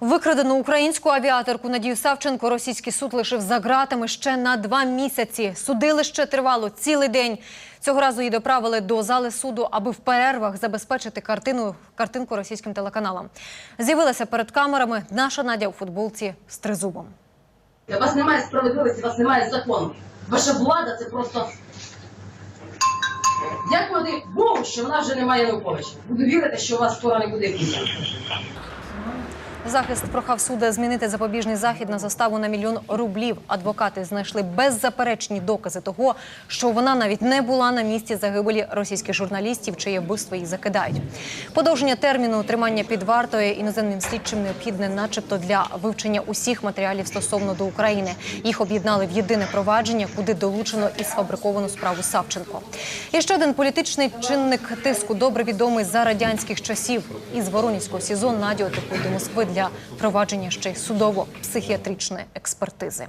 Викрадену українську авіаторку Надію Савченко російський суд лишив за ґратами ще на два місяці. Судилище тривало цілий день. Цього разу її доправили до зали суду, аби в перервах забезпечити картину, картинку російським телеканалам. З'явилася перед камерами наша Надя у футболці з тризубом. У вас немає справедливості, у вас немає закону. Ваша влада це просто. Дякувати Богу, що в нас вже немає Януковича. Буду вірити, що у вас скоро не буде. Захист прохав суда змінити запобіжний захід на заставу на мільйон рублів. Адвокати знайшли беззаперечні докази того, що вона навіть не була на місці загибелі російських журналістів, чиє вбивство їх закидають. Подовження терміну утримання під вартою іноземним слідчим необхідне, начебто, для вивчення усіх матеріалів стосовно до України. Їх об'єднали в єдине провадження, куди долучено і сфабриковану справу Савченко. І ще один політичний чинник тиску, добре відомий за радянських часів. Із Воронівського СІЗО Надю отекли до Москви для провадження ще й судово-психіатричної експертизи.